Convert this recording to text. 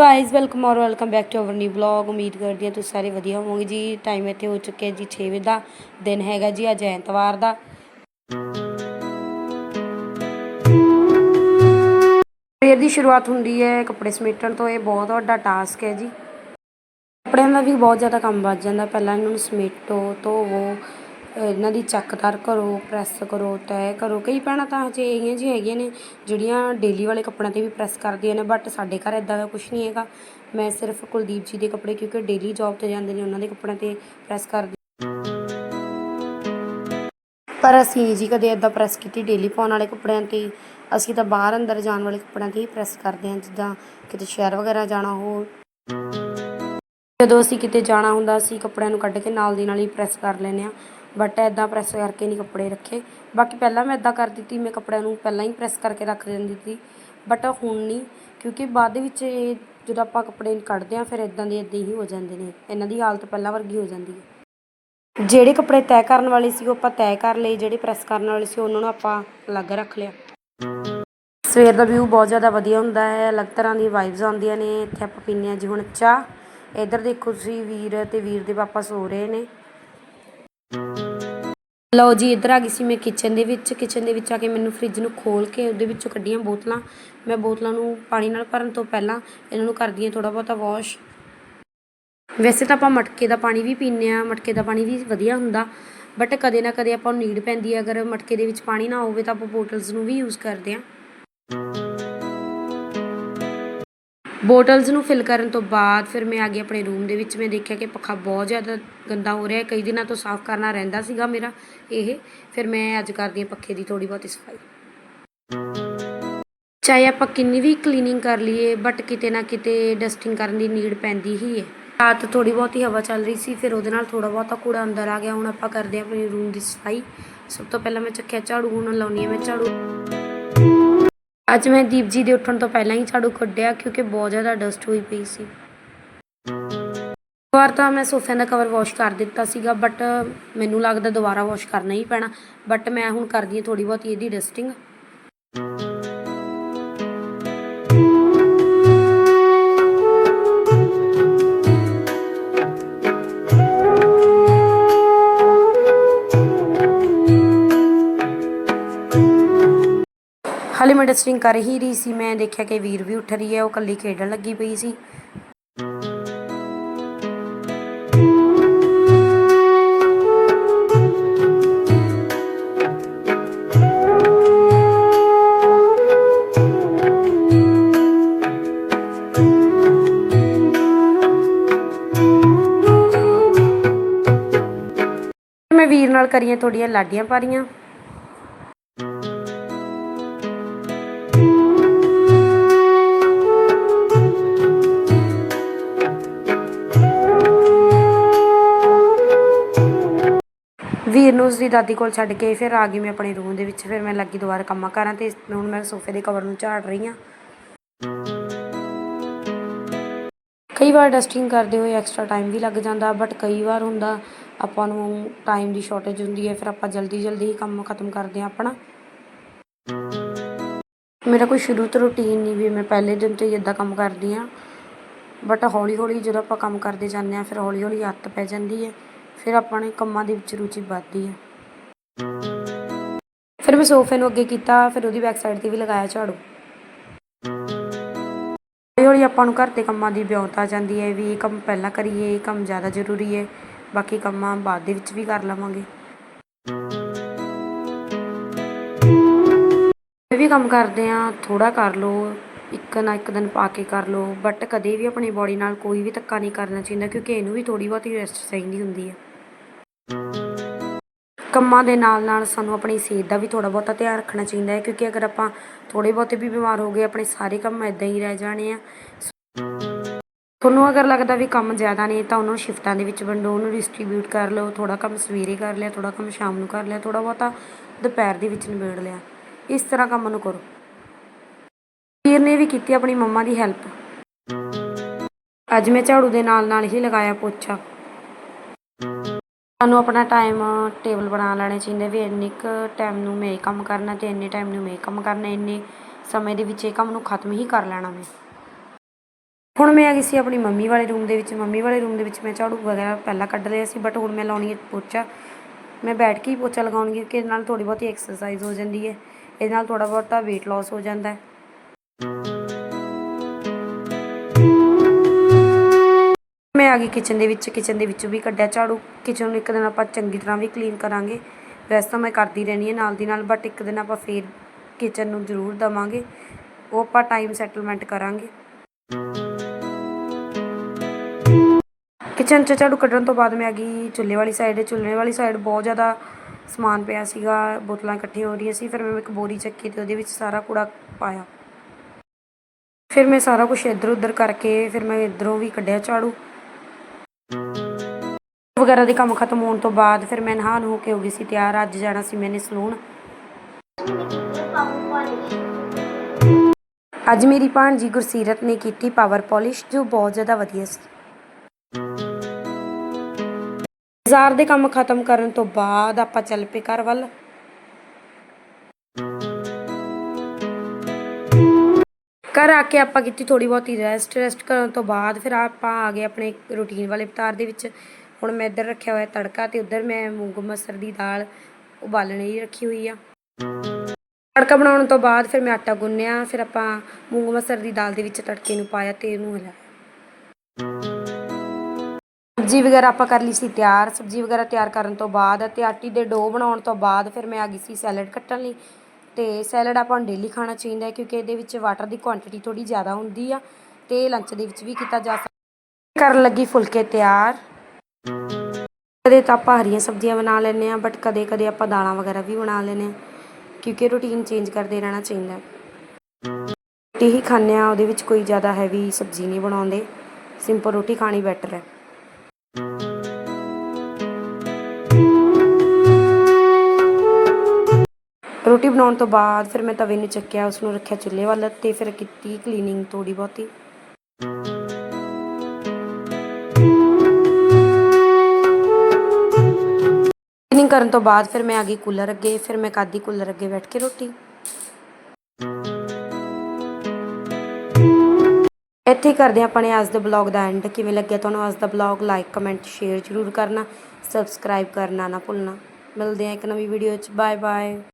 Guys welcome ਔਰ welcome back to our new vlog ਉਮੀਦ ਕਰਦੀ ਹਾਂ ਤੁਸੀਂ ਸਾਰੇ ਵਧੀਆ ਹੋਵੋਗੇ ਜੀ ਟਾਈਮ ਇੱਥੇ ਹੋ ਚੁੱਕਿਆ ਜੀ 6 ਵਜੇ ਦਾ ਦਿਨ ਹੈਗਾ ਜੀ ਅੱਜ ਐਤਵਾਰ ਦਾ। ਸਵੇਰ ਦੀ ਸ਼ੁਰੂਆਤ ਹੁੰਦੀ ਹੈ, ਕੱਪੜੇ ਸਮੇਟਣ ਤੋਂ ਇਹ ਬਹੁਤ ਵੱਡਾ ਟਾਸਕ ਹੈ ਜੀ। ਕੱਪੜਿਆਂ ਦਾ ਵੀ ਬਹੁਤ ਜ਼ਿਆਦਾ ਕੰਮ ਵੱਜ ਜਾਂਦਾ। ਪਹਿਲਾਂ ਇਹਨਾਂ ਨੂੰ ਸਮੇਟੋ, ਧੋਵੋ ਇਹਨਾਂ ਦੀ ਚੱਕਦਾਰ ਕਰੋ ਪ੍ਰੈਸ ਕਰੋ ਤੈਅ ਕਰੋ। ਕਈ ਭੈਣਾਂ ਤਾਂ ਹਜੇ ਇਹੀਆਂ ਜੀ ਹੈਗੀਆਂ ਨੇ ਜਿਹੜੀਆਂ ਡੇਲੀ ਵਾਲੇ ਕੱਪੜਿਆਂ ਤੇ ਵੀ ਪ੍ਰੈਸ ਕਰਦੀਆਂ ਨੇ ਬਟ ਸਾਡੇ ਘਰ ਇਦਾਂ ਦਾ ਕੁਝ ਨਹੀਂ ਹੈਗਾ। ਮੈਂ ਸਿਰਫ ਕੁਲਦੀਪ ਜੀ ਦੇ ਕੱਪੜੇ ਕਿਉਂਕਿ ਡੇਲੀ ਜੌਬ ਤੇ ਜਾਂਦੇ ਨੇ, ਉਹਨਾਂ ਦੇ ਕੱਪੜਿਆਂ ਤੇ ਪ੍ਰੈਸ ਕਰਦੀ ਪਰ ਅਸੀਂ ਨਹੀਂ ਜੀ ਕਦੇ ਇਦਾਂ ਪ੍ਰੈਸ ਕੀਤੀ ਡੇਲੀ ਪਾਉਣ ਵਾਲੇ ਕੱਪੜਿਆਂ ਤੇ। ਅਸੀਂ ਤਾਂ ਬਾਹਰ ਅੰਦਰ ਜਾਣ ਵਾਲੇ ਕੱਪੜਿਆਂ ਤੇ ਹੀ ਪ੍ਰੈਸ ਕਰਦੇ ਹਾਂ, ਜਿੱਦਾਂ ਕਿਤੇ ਸ਼ਹਿਰ ਵਗੈਰਾ ਜਾਣਾ ਹੋ। ਜਦੋਂ ਅਸੀਂ ਕਿਤੇ ਜਾਣਾ ਹੁੰਦਾ, ਅਸੀਂ ਕੱਪੜਿਆਂ ਨੂੰ ਕੱਢ ਕੇ ਨਾਲ ਦੀ ਨਾਲ ਹੀ ਪ੍ਰੈਸ ਕਰ ਲੈਂਦੇ ਆ ਬਟ ਐਦਾਂ ਪ੍ਰੈਸ ਕਰਕੇ ਨਹੀਂ ਕੱਪੜੇ ਰੱਖੇ। ਬਾਕੀ ਪਹਿਲਾਂ ਮੈਂ ਐਦਾਂ ਕਰਦੀ ਸੀ ਮੈਂ ਕੱਪੜਿਆਂ ਨੂੰ ਪਹਿਲਾਂ ਹੀ ਪ੍ਰੈਸ ਕਰਕੇ ਰੱਖ ਦਿੰਦੀ ਸੀ ਬਟ ਹੁਣ ਨਹੀਂ, ਕਿਉਂਕਿ ਬਾਅਦ ਦੇ ਵਿੱਚ ਇਹ ਜਦੋਂ ਆਪਾਂ ਕੱਪੜੇ ਕੱਢਦੇ ਆ ਫਿਰ ਇਦਾਂ ਦੇ ਇਦਾਂ ਹੀ ਹੋ ਜਾਂਦੇ ਨੇ। ਇਹਨਾਂ ਦੀ ਹਾਲਤ ਪਹਿਲਾਂ ਵਰਗੀ ਹੋ ਜਾਂਦੀ ਹੈ। ਜਿਹੜੇ ਕੱਪੜੇ ਤੈਅ ਕਰਨ ਵਾਲੇ ਸੀ, ਉਹ ਆਪਾਂ ਤੈਅ ਕਰ ਲਏ। ਜਿਹੜੇ ਪ੍ਰੈਸ ਕਰਨ ਵਾਲੇ ਸੀ, ਉਹਨਾਂ ਨੂੰ ਆਪਾਂ ਅਲੱਗ ਰੱਖ ਲਿਆ। ਸਵੇਰ ਦਾ ਵਿਊ ਬਹੁਤ ਜ਼ਿਆਦਾ ਵਧੀਆ ਹੁੰਦਾ ਹੈ। ਅਲੱਗ ਤਰ੍ਹਾਂ ਦੀਆਂ ਵਾਈਬਸ ਆਉਂਦੀਆਂ ਨੇ। ਇੱਥੇ ਆਪਾਂ ਪੀਂਦੇ ਹਾਂ ਜੀ ਹੁਣ ਚਾਹ। ਇੱਧਰ ਦੇਖੋ ਤੁਸੀਂ ਵੀਰ ਤੇ ਵੀਰ ਦੇ ਪਾਪਾ ਸੋ ਰਹੇ ਨੇ। ਲਓ ਜੀ, ਇੱਧਰ ਆ ਗਈ ਸੀ ਮੈਂ ਕਿਚਨ ਦੇ ਵਿੱਚ। ਕਿਚਨ ਦੇ ਵਿੱਚ ਆ ਕੇ ਮੈਨੂੰ ਫ੍ਰਿਜ ਨੂੰ ਖੋਲ ਕੇ ਉਹਦੇ ਵਿੱਚੋਂ ਕੱਢੀਆਂ ਬੋਤਲਾਂ। ਮੈਂ ਬੋਤਲਾਂ ਨੂੰ ਪਾਣੀ ਨਾਲ ਭਰਨ ਤੋਂ ਪਹਿਲਾਂ ਇਹਨਾਂ ਨੂੰ ਕਰਦੀ ਹਾਂ ਥੋੜਾ ਬਹੁਤਾ ਵਾਸ਼ ਵੈਸੇ ਤਾਂ ਆਪਾਂ ਮਟਕੇ ਦਾ ਪਾਣੀ ਵੀ ਪੀਂਦੇ ਆ ਮਟਕੇ ਦਾ ਪਾਣੀ ਵੀ ਵਧੀਆ ਹੁੰਦਾ। ਬਟ ਕਦੇ ਨਾ ਕਦੇ ਆਪਾਂ ਨੂੰ ਨੀਡ ਪੈਂਦੀ ਹੈ। ਅਗਰ ਮਟਕੇ ਦੇ ਵਿੱਚ ਪਾਣੀ ਨਾ ਹੋਵੇ ਤਾਂ ਆਪਾਂ ਬੋਟਲਸ ਨੂੰ ਵੀ ਯੂਜ਼ ਕਰਦੇ ਆ ਬੋਟਲਸ ਨੂੰ ਫਿਲ ਕਰਨ ਤੋਂ ਬਾਅਦ ਫਿਰ ਮੈਂ ਆ ਗਈ ਆਪਣੇ ਰੂਮ ਦੇ ਵਿੱਚ। ਮੈਂ ਦੇਖਿਆ ਕਿ ਪੱਖਾ ਬਹੁਤ ਜ਼ਿਆਦਾ ਗੰਦਾ ਹੋ ਰਿਹਾ ਕਈ ਦਿਨਾਂ ਤੋਂ ਸਾਫ਼ ਕਰਨਾ ਰਹਿੰਦਾ ਸੀਗਾ ਮੇਰਾ ਇਹ। ਫਿਰ ਮੈਂ ਅੱਜ ਕਰਦੀ ਹਾਂ ਪੱਖੇ ਦੀ ਥੋੜੀ ਬਹੁਤੀ ਸਫ਼ਾਈ। ਚਾਹੇ ਆਪਾਂ ਕਿੰਨੀ ਵੀ ਕਲੀਨਿੰਗ ਕਰ ਲਈਏ ਬਟ ਕਿਤੇ ਨਾ ਕਿਤੇ ਡਸਟਿੰਗ ਕਰਨ ਦੀ ਨੀਡ ਪੈਂਦੀ ਹੀ ਹੈ। ਰਾਤ ਥੋੜੀ ਬਹੁਤੀ ਹਵਾ ਚੱਲ ਰਹੀ ਸੀ, ਫਿਰ ਉਹਦੇ ਨਾਲ ਥੋੜਾ ਬਹੁਤਾ ਕੂੜਾ ਅੰਦਰ ਆ ਗਿਆ। ਹੁਣ ਆਪਾਂ ਕਰਦੇ ਹਾਂ ਆਪਣੇ ਰੂਮ ਦੀ ਸਫ਼ਾਈ। ਸਭ ਤੋਂ ਪਹਿਲਾਂ ਮੈਂ ਚੱਕਿਆ ਝਾੜੂ, ਹੁਣ ਲਾਉਣੀ ਹੈ ਮੈਂ ਝਾੜੂ। ਅੱਜ ਮੈਂ ਦੀਪ ਜੀ ਦੇ ਉੱਠਣ ਤੋਂ ਪਹਿਲਾਂ ਹੀ ਝਾੜੂ ਕੱਢਿਆ ਕਿਉਂਕਿ ਬਹੁਤ ਜ਼ਿਆਦਾ ਡਸਟ ਹੋਈ ਪਈ ਸੀ। ਇੱਕ ਵਾਰ ਤਾਂ ਮੈਂ ਸੋਫਿਆਂ ਦਾ ਕਵਰ ਵਾਸ਼ ਕਰ ਦਿੱਤਾ ਸੀਗਾ ਬਟ ਮੈਨੂੰ ਲੱਗਦਾ ਦੁਬਾਰਾ ਵਾਸ਼ ਕਰਨਾ ਹੀ ਪੈਣਾ। ਬਟ ਮੈਂ ਹੁਣ ਕਰਦੀ ਹਾਂ ਥੋੜੀ ਬਹੁਤੀ ਇਹਦੀ ਡਸਟਿੰਗ ਹਾਲੇ ਮੈਂ ਡਸਟਿੰਗ ਕਰ ਹੀ ਰਹੀ ਸੀ, ਮੈਂ ਦੇਖਿਆ ਕਿ ਵੀਰ ਵੀ ਉੱਠ ਰਹੀ ਹੈ, ਉਹ ਕੱਲੀ ਖੇਡਣ ਲੱਗੀ ਪਈ ਸੀ। ਮੈਂ ਵੀਰ ਨਾਲ ਕਰੀਆਂ ਥੋੜੀਆਂ ਲਾਡੀਆਂ ਪਾਰੀਆਂ। ਵੀਰ ਨੂੰ ਉਸਦੀ ਦਾਦੀ ਕੋਲ ਛੱਡ ਕੇ ਫਿਰ ਆ ਗਈ ਮੈਂ ਆਪਣੇ ਰੂਮ ਦੇ ਵਿੱਚ, ਫਿਰ ਮੈਂ ਲੱਗੀ ਦੁਬਾਰਾ ਕੰਮਾਂ ਕਰਾਂ ਤੇ, ਹੁਣ ਮੈਂ ਸੋਫੇ ਦੇ ਕਵਰ ਨੂੰ ਝਾੜ ਰਹੀ ਹਾਂ। ਕਈ ਵਾਰ ਡਸਟਿੰਗ ਕਰਦੇ ਹੋਏ ਐਕਸਟਰਾ ਟਾਈਮ ਵੀ ਲੱਗ ਜਾਂਦਾ ਬਟ ਕਈ ਵਾਰ ਹੁੰਦਾ ਆਪਾਂ ਨੂੰ ਟਾਈਮ ਦੀ ਸ਼ਾਰਟੇਜ ਹੁੰਦੀ ਹੈ, ਫਿਰ ਆਪਾਂ ਜਲਦੀ ਜਲਦੀ ਹੀ ਕੰਮ ਖਤਮ ਕਰਦੇ ਹਾਂ ਆਪਣਾ। ਮੇਰਾ ਕੋਈ ਸ਼ੁਰੂ ਤੋਂ ਰੂਟੀਨ ਨਹੀਂ ਵੀ ਮੈਂ ਪਹਿਲੇ ਦਿਨ ਤੋਂ ਹੀ ਇਦਾਂ ਕੰਮ ਕਰਦੀ ਹਾਂ ਬਟ ਹੌਲੀ ਹੌਲੀ ਜਦੋਂ ਆਪਾਂ ਕੰਮ ਕਰਦੇ ਜਾਂਦੇ ਹਾਂ, ਫਿਰ ਹੌਲੀ ਹੌਲੀ ਆਦਤ ਪੈ ਜਾਂਦੀ ਹੈ। ਫਿਰ ਆਪਣੇ ਕੰਮਾਂ ਦੇ ਵਿੱਚ ਰੁਚੀ ਵੱਧਦੀ ਹੈ ਫਿਰ ਮੈਂ ਸੋਫੇ ਨੂੰ ਅੱਗੇ ਕੀਤਾ, ਫਿਰ ਉਹਦੀ ਬੈਕ ਸਾਈਡ ਤੇ ਵੀ ਲਗਾਇਆ ਝਾੜੂ। ਹੌਲੀ ਹੌਲੀ ਆਪਾਂ ਨੂੰ ਘਰ ਦੇ ਕੰਮਾਂ ਦੀ ਬਿਉਂਤ ਆ ਜਾਂਦੀ ਹੈ ਵੀ ਇਹ ਕੰਮ ਪਹਿਲਾਂ ਕਰੀਏ, ਇਹ ਕੰਮ ਜ਼ਿਆਦਾ ਜ਼ਰੂਰੀ ਹੈ ਬਾਕੀ ਕੰਮਾਂ ਬਾਅਦ ਦੇ ਵਿੱਚ ਵੀ ਕਰ ਲਵਾਂਗੇ। ਕੋਈ ਵੀ ਕੰਮ ਕਰਦੇ ਆ ਥੋੜਾ ਕਰ ਲਓ, ਇੱਕ ਨਾ ਇੱਕ ਦਿਨ ਪਾ ਕੇ ਕਰ ਲਓ ਬਟ ਕਦੇ ਵੀ ਆਪਣੀ ਬਾਡੀ ਨਾਲ ਕੋਈ ਵੀ ਧੱਕਾ ਨਹੀਂ ਕਰਨਾ ਚਾਹੀਦਾ, ਕਿਉਂਕਿ ਇਹਨੂੰ ਵੀ ਥੋੜੀ ਬਹੁਤੀ ਰੈਸਟ ਚਾਹੀਦੀ ਹੁੰਦੀ ਹੈ ਕੰਮਾਂ ਦੇ ਨਾਲ ਨਾਲ ਸਾਨੂੰ ਆਪਣੀ ਸਿਹਤ ਦਾ ਵੀ ਥੋੜਾ ਬਹੁਤਾ ਧਿਆਨ ਰੱਖਣਾ ਚਾਹੀਦਾ ਹੈ, ਕਿਉਂਕਿ ਅਗਰ ਆਪਾਂ ਥੋੜੇ ਬਹੁਤੇ ਵੀ ਬਿਮਾਰ ਹੋ ਗਏ, ਆਪਣੇ ਸਾਰੇ ਕੰਮ ਇਦਾਂ ਹੀ ਰਹਿ ਜਾਣੇ ਆ। ਤੁਹਾਨੂੰ ਅਗਰ ਲੱਗਦਾ ਵੀ ਕੰਮ ਜ਼ਿਆਦਾ ਨੇ, ਤਾਂ ਉਹਨੂੰ ਸ਼ਿਫਟਾਂ ਦੇ ਵਿੱਚ ਵੰਡੋ, ਉਹਨੂੰ ਡਿਸਟ੍ਰੀਬਿਊਟ ਕਰ ਲਓ ਥੋੜਾ ਕੰਮ ਸਵੇਰੇ ਕਰ ਲਿਆ ਥੋੜਾ ਕੰਮ ਸ਼ਾਮ ਨੂੰ ਕਰ ਲਿਆ ਥੋੜਾ ਬਹੁਤਾ ਦੁਪਹਿਰ ਦੇ ਵਿੱਚ ਨਿਬੇੜ ਲਿਆ। ਇਸ ਤਰ੍ਹਾਂ ਕੰਮ ਨੂੰ ਕਰੋ। ਵੀਰ ਨੇ ਵੀ ਕੀਤੀ ਆਪਣੀ ਮੰਮਾ ਦੀ ਹੈਲਪ ਅੱਜ ਮੈਂ ਝਾੜੂ ਦੇ ਨਾਲ ਨਾਲ ਹੀ ਲਗਾਇਆ ਪੋਚਾ। ਸਾਨੂੰ ਆਪਣਾ ਟਾਈਮ ਟੇਬਲ ਬਣਾ ਲੈਣੇ ਚਾਹੀਦੇ ਵੀ ਇੰਨੇ ਕੁ ਟਾਈਮ ਨੂੰ ਮੈਂ ਇਹ ਕੰਮ ਕਰਨਾ ਅਤੇ ਇੰਨੇ ਟਾਈਮ ਨੂੰ ਮੈਂ ਇਹ ਕੰਮ ਕਰਨਾ, ਇੰਨੇ ਸਮੇਂ ਦੇ ਵਿੱਚ ਇਹ ਕੰਮ ਨੂੰ ਖਤਮ ਹੀ ਕਰ ਲੈਣਾ ਮੈਂ। ਹੁਣ ਮੈਂ ਆ ਗਈ ਸੀ ਆਪਣੀ ਮੰਮੀ ਵਾਲੇ ਰੂਮ ਦੇ ਵਿੱਚ, ਮੰਮੀ ਵਾਲੇ ਰੂਮ ਦੇ ਵਿੱਚ ਮੈਂ ਝਾੜੂ ਵਗੈਰਾ ਪਹਿਲਾਂ ਕੱਢ ਲਿਆ ਸੀ ਬਟ ਹੁਣ ਮੈਂ ਲਾਉਣੀ ਹੈ ਪੋਚਾ। ਮੈਂ ਬੈਠ ਕੇ ਹੀ ਪੋਚਾ ਲਗਾਉਣਗੀ ਕਿਉਂਕਿ ਇਹਦੇ ਨਾਲ ਥੋੜੀ ਬਹੁਤੀ ਐਕਸਰਸਾਈਜ਼ ਹੋ ਜਾਂਦੀ ਹੈ, ਇਹਦੇ ਨਾਲ ਥੋੜਾ ਬਹੁਤਾ weight loss ਹੋ ਜਾਂਦਾ ਹੈ। ਮੈਂ ਆ ਗਈ ਕਿਚਨ ਦੇ ਵਿੱਚ ਕਿਚਨ ਦੇ ਵਿੱਚੋਂ ਵੀ ਕੱਢਿਆ ਝਾੜੂ। ਕਿਚਨ ਨੂੰ ਇੱਕ ਦਿਨ ਆਪਾਂ ਚੰਗੀ ਤਰ੍ਹਾਂ ਵੀ ਕਲੀਨ ਕਰਾਂਗੇ। ਵੈਸੇ ਤਾਂ ਮੈਂ ਕਰਦੀ ਰਹਿੰਦੀ ਹਾਂ ਨਾਲ ਦੀ ਨਾਲ ਬਟ ਇੱਕ ਦਿਨ ਆਪਾਂ ਫੇਰ ਕਿਚਨ ਨੂੰ ਜ਼ਰੂਰ ਦਵਾਂਗੇ। ਉਹ ਆਪਾਂ ਟਾਈਮ ਸੈਟਲਮੈਂਟ ਕਰਾਂਗੇ। ਕਿਚਨ 'ਚ ਝਾੜੂ ਕੱਢਣ ਤੋਂ ਬਾਅਦ ਮੈਂ ਆ ਗਈ ਚੁੱਲ੍ਹੇ ਵਾਲੀ ਸਾਈਡ ਚੁੱਲ੍ਹੇ ਵਾਲੀ ਸਾਈਡ ਬਹੁਤ ਜ਼ਿਆਦਾ ਸਮਾਨ ਪਿਆ ਸੀਗਾ, ਬੋਤਲਾਂ ਇਕੱਠੀਆਂ ਹੋ ਰਹੀਆਂ ਸੀ। ਫਿਰ ਮੈਂ ਇੱਕ ਬੋਰੀ ਚੱਕੀ ਤੇ ਉਹਦੇ ਵਿੱਚ ਸਾਰਾ ਕੂੜਾ ਪਾਇਆ। ਫਿਰ ਮੈਂ ਸਾਰਾ ਕੁਝ ਇੱਧਰ ਉੱਧਰ ਕਰਕੇ, ਫਿਰ ਮੈਂ ਇੱਧਰੋਂ ਵੀ ਕੱਢਿਆ ਝਾੜੂ। ਵਗੈਰਾ ਦੇ ਕੰਮ ਖਤਮ ਹੋਣ ਤੋਂ ਬਾਅਦ ਫਿਰ ਮੈਂ ਨਹਾ ਹੋ ਕੇ ਹੋ ਗਈ ਸੀ ਤਿਆਰ, ਅੱਜ ਜਾਣਾ ਸੀ ਮੈਨੇ ਸਲੂਨ। ਅੱਜ ਮੇਰੀ ਭਾਣਜੀ ਗੁਰਸੀਰਤ ਨੇ ਕੀਤੀ ਪਾਵਰ ਪਾਲਿਸ਼ ਜੋ ਬਹੁਤ ਜ਼ਿਆਦਾ ਵਧੀਆ ਸੀ। ਬਾਜ਼ਾਰ ਦੇ ਕੰਮ ਖਤਮ ਕਰਨ ਤੋਂ ਬਾਅਦ ਆਪਾਂ ਚੱਲ ਪਏ ਘਰ ਵੱਲ। ਘਰ ਆ ਕੇ ਆਪਾਂ ਕੀਤੀ ਥੋੜੀ ਬਹੁਤੀ ਰੈਸਟ ਰੈਸਟ ਕਰਨ ਤੋਂ ਬਾਅਦ ਫਿਰ ਆਪਾਂ ਆ ਗਏ ਆਪਣੇ ਰੂਟੀਨ ਵਾਲੇ ਅਵਤਾਰ ਦੇ ਵਿੱਚ। ਹੁਣ ਮੈਂ ਇੱਧਰ ਰੱਖਿਆ ਹੋਇਆ ਤੜਕਾ ਤੇ ਉੱਧਰ ਮੈਂ ਮੂੰਗ ਮਸਰ ਦੀ ਦਾਲ ਉਬਾਲਣ ਲਈ ਰੱਖੀ ਹੋਈ ਆ। ਤੜਕਾ ਬਣਾਉਣ ਤੋਂ ਬਾਅਦ ਫਿਰ ਮੈਂ ਆਟਾ ਗੁੰਨਿਆ, ਫਿਰ ਆਪਾਂ ਮੂੰਗ ਮਸਰ ਦੀ ਦਾਲ ਦੇ ਵਿੱਚ ਤੜਕੇ ਨੂੰ ਪਾਇਆ ਤੇ ਇਹਨੂੰ ਹਿਲਾਇਆ। ਸਬਜ਼ੀ ਵਗੈਰਾ ਆਪਾਂ ਕਰ ਲਈ ਸੀ ਤਿਆਰ। ਸਬਜ਼ੀ ਵਗੈਰਾ ਤਿਆਰ ਕਰਨ ਤੋਂ ਬਾਅਦ ਤੇ ਆਟੀ ਦੇ ਡੋ ਬਣਾਉਣ ਤੋਂ ਬਾਅਦ ਫਿਰ ਮੈਂ ਆ ਗਈ ਸੀ ਸੈਲਡ ਕੱਟਣ ਲਈ। ਤੇ ਸੈਲਡ ਆਪਾਂ ਨੂੰ ਡੇਲੀ ਖਾਣਾ ਚਾਹੀਦਾ ਹੈ ਕਿਉਂਕਿ ਇਹਦੇ ਵਿੱਚ ਵਾਟਰ ਦੀ ਕੁਆਂਟੀਟੀ ਥੋੜੀ ਜ਼ਿਆਦਾ ਹੁੰਦੀ ਆ ਤੇ ਲੰਚ ਦੇ ਵਿੱਚ ਵੀ ਕੀਤਾ ਜਾ ਸਕਦਾ। ਕਰਨ ਲੱਗੀ ਫੁਲਕੇ ਤਿਆਰ। ਕਦੇ ਤਾਂ ਆਪਾਂ ਹਰੀਆਂ ਸਬਜ਼ੀਆਂ ਬਣਾ ਲੈਂਦੇ ਆ ਬਟ ਕਦੇ ਕਦੇ ਆਪਾਂ ਦਾਲਾਂ ਵਗੈਰਾ ਵੀ ਬਣਾ ਲੈਂਦੇ ਆ ਕਿਉਂਕਿ ਰੂਟੀਨ ਚੇਂਜ ਕਰਦੇ ਰਹਿਣਾ ਚਾਹੀਦਾ ਰੋਟੀ ਹੀ ਖਾਂਦੇ ਆ ਉਹਦੇ ਵਿੱਚ ਕੋਈ ਜ਼ਿਆਦਾ ਹੈਵੀ ਸਬਜ਼ੀ ਨਹੀਂ ਬਣਾਉਂਦੇ ਸਿੰਪਲ ਰੋਟੀ ਖਾਣੀ ਬੈਟਰ ਹੈ। ਰੋਟੀ ਬਣਾਉਣ ਤੋਂ ਬਾਅਦ ਫਿਰ ਮੈਂ ਤਵੇ ਨੂੰ ਚੱਕਿਆ ਉਸ ਨੂੰ ਰੱਖਿਆ ਚੁੱਲ੍ਹੇ ਵੱਲ ਤੇ ਫਿਰ ਕੀਤੀ ਕਲੀਨਿੰਗ ਥੋੜੀ ਬਹੁਤੀ। ਕਲੀਨਿੰਗ ਕਰਨ ਤੋਂ ਬਾਅਦ ਫਿਰ ਮੈਂ ਆ ਗਈ ਕੂਲਰ ਅੱਗੇ, ਫਿਰ ਮੈਂ ਕਾਦੀ ਕੂਲਰ ਅੱਗੇ ਬੈਠ ਕੇ ਰੋਟੀ। ਇੱਥੇ ਕਰਦੇ ਹਾਂ ਆਪਣੇ ਅੱਜ ਦੇ ਬਲੌਗ ਦਾ ਐਂਡ ਕਿਵੇਂ ਲੱਗਿਆ ਤੁਹਾਨੂੰ ਅੱਜ ਦਾ ਬਲੌਗ ਲਾਈਕ ਕਮੈਂਟ ਸ਼ੇਅਰ ਜ਼ਰੂਰ ਕਰਨਾ। ਸਬਸਕ੍ਰਾਈਬ ਕਰਨਾ ਨਾ ਭੁੱਲਣਾ। ਮਿਲਦੇ ਹਾਂ ਇੱਕ ਨਵੀਂ ਵੀਡੀਓ 'ਚ। Bye bye